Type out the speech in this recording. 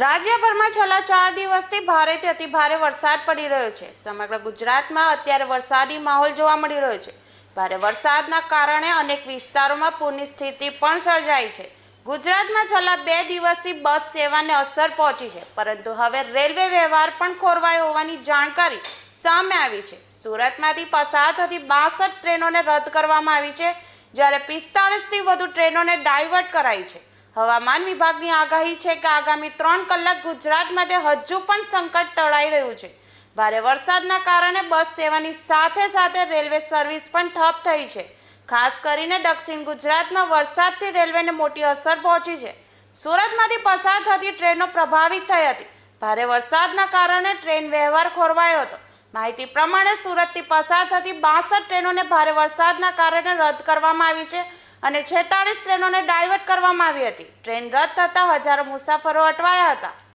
રાજ્યભરમાં છેલ્લા ચાર દિવસથી ભારેથી અતિ ભારે વરસાદ પડી રહ્યો છે. સમગ્ર ગુજરાતમાં અત્યારે વરસાદી માહોલ જોવા મળી રહ્યો છે. ભારે વરસાદના કારણે અનેક વિસ્તારોમાં પૂરની સ્થિતિ પણ સર્જાઈ છે. ગુજરાતમાં છેલ્લા બે દિવસથી બસ સેવાને અસર પહોંચી છે, પરંતુ હવે રેલવે વ્યવહાર પણ ખોરવાયો હોવાની જાણકારી સામે આવી છે. સુરતમાંથી પસાર થતી બાસઠ ટ્રેનોને રદ કરવામાં આવી છે, જ્યારે પિસ્તાળીસથી વધુ ટ્રેનોને ડાયવર્ટ કરાઈ છે. હવામાન વિભાગની આગાહી છે કે આગામી ત્રણ કલાક ગુજરાત માટે હજુ પણ સંકટ ટળાઈ રહ્યું છે. ભારે વરસાદના કારણે બસ સેવાની સાથે સાથે રેલવે સર્વિસ પણ ઠપ થઈ છે. ખાસ કરીને દક્ષિણ ગુજરાતમાં વરસાદથી રેલવેને મોટી અસર પહોંચી છે. સુરતમાંથી પસાર થતી ટ્રેનો પ્રભાવિત થઈ હતી. ભારે વરસાદના કારણે ટ્રેન વ્યવહાર ખોરવાયો હતો. માહિતી પ્રમાણે સુરતથી પસાર થતી બાસઠ ટ્રેનોને ભારે વરસાદના કારણે રદ કરવામાં આવી છે. અને છેતાળીસ ટ્રેનોને ડાયવર્ટ કરવામાં આવી હતી. ટ્રેન રદ થતાં હજારો મુસાફરો અટવાયા હતા.